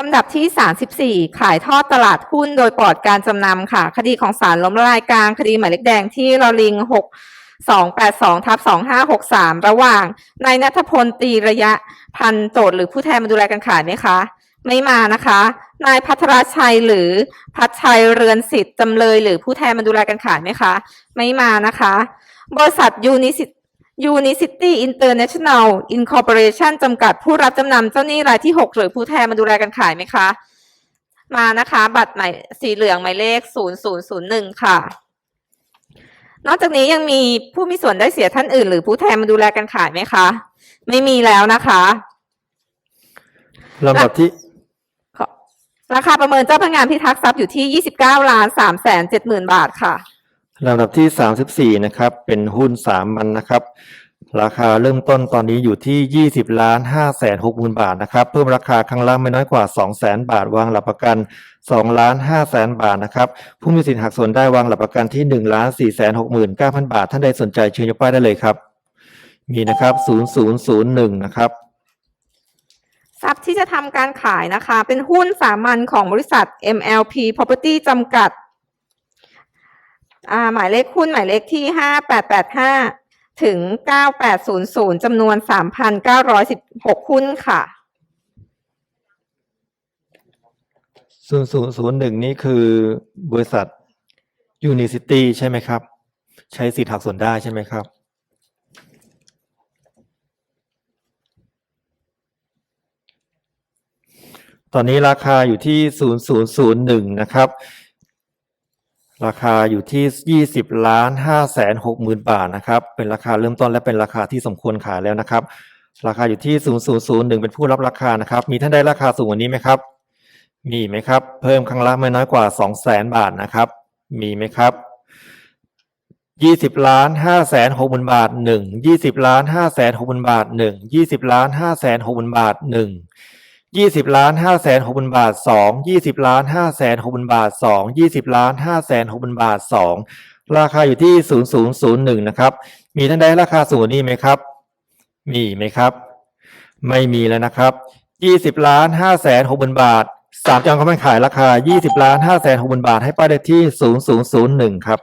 ลำดับที่ 34 ขายทอดตลาดหุ้นโดยปลอดการจำนำค่ะ คดีของศาลล้มละลายกลาง คดีหมายเลขแดงที่รอลิง 6 2 8 2ทับ2563 ระหว่างนายนัทพลตีระยะพันโจทย์หรือผู้แทนมาดูแลการขายไหมคะ ไม่มานะคะ นายพัทรชัยหรือพัชชัยเรือนสิทธิ์จำเลยหรือผู้แทนมาดูแลการขายไหมคะ ไม่มานะคะ บริษัทยูนิสิต Unicity International Incorporation จำกัดผู้รับจำนำเจ้าหนี้รายที่ 6 หรือผู้แทนมาดูแลการขายไหมคะ มานะคะ บัตรหมายสีเหลืองหมายเลข 0001 ค่ะ นอกจากนี้ยังมีผู้มีส่วนได้เสียท่านอื่น หรือผู้แทนมาดูแลการขายไหมคะ ไม่มีแล้วนะคะลำดับที่ขอราคาประเมินเจ้าพนักงานพิทักษ์ทรัพย์อยู่ที่ 29ล้าน3แสน7หมื่นบาทค่ะ ลำดับที่สามสิบสี่นะครับ เป็นหุ้นสามมันนะครับ ราคาเริ่มต้นตอนนี้อยู่ที่ยี่สิบล้านห้าแสนหกหมื่นบาทนะครับ เพิ่มราคาครั้งละไม่น้อยกว่าสองแสนบาท วางหลักประกันสองล้านห้าแสนบาทนะครับ ผู้มีสิทธิ์หักส่วนได้วางหลักประกันที่หนึ่งล้านสี่แสนหกหมื่นเก้าพันบาท ท่านใดสนใจเชิญยกป้ายได้เลยครับ มีนะครับศูนย์ศูนย์ศูนย์หนึ่งนะครับทรัพย์ที่จะทำการขายนะคะ เป็นหุ้นสามัญของบริษัท MLP Property จำกัด อ่าหมายเลขหุ้นหมายเลขที่ห้าแปดแปดห้าถึงเก้าแปดศูนย์ศูนย์จำนวนสามพันเก้าร้อยสิบหกหุ้นค่ะ ศูนย์ศูนย์ศูนย์หนึ่งนี่คือบริษัท Unicity ใช่ไหมครับ ใช้สิทธิ์หักส่วนได้ใช่ไหมครับ ตอนนี้ราคาอยู่ที่ศูนย์ศูนย์ศูนย์หนึ่งนะครับ ราคาอยู่ที่ยี่สิบล้านห้าแสนหกหมื่นบาทนะครับ เป็นราคาเริ่มต้นและเป็นราคาที่สมควรขายแล้วนะครับ ราคาอยู่ที่ศูนย์ศูนย์ศูนย์หนึ่งเป็นผู้รับราคานะครับ มีท่านใดราคาสูงกว่านี้ไหมครับ มีไหมครับ เพิ่มครั้งละไม่น้อยกว่าสองแสนบาทนะครับ มีไหมครับยี่สิบล้านห้าแสนหกหมื่นบาทหนึ่งยี่สิบล้านห้าแสนหกหมื่นบาทหนึ่งยี่สิบล้านห้าแสนหกหมื่นบาทหนึ่ง ยี่สิบล้านห้าแสนหกหมื่นบาทสองยี่สิบล้านห้าแสนหกหมื่นบาทสองยี่สิบล้านห้าแสนหกหมื่นบาทสองราคาอยู่ที่ศูนย์ศูนย์ศูนย์หนึ่งนะครับ มีท่านใดราคาสูงนี้ไหมครับ มีไหมครับ ไม่มีแล้วนะครับยี่สิบล้านห้าแสนหกหมื่นบาทสามจองคำมั่นขายราคายี่สิบล้านห้าแสนหกหมื่นบาทให้ป้ายเลขที่ศูนย์ศูนย์ศูนย์หนึ่งครับ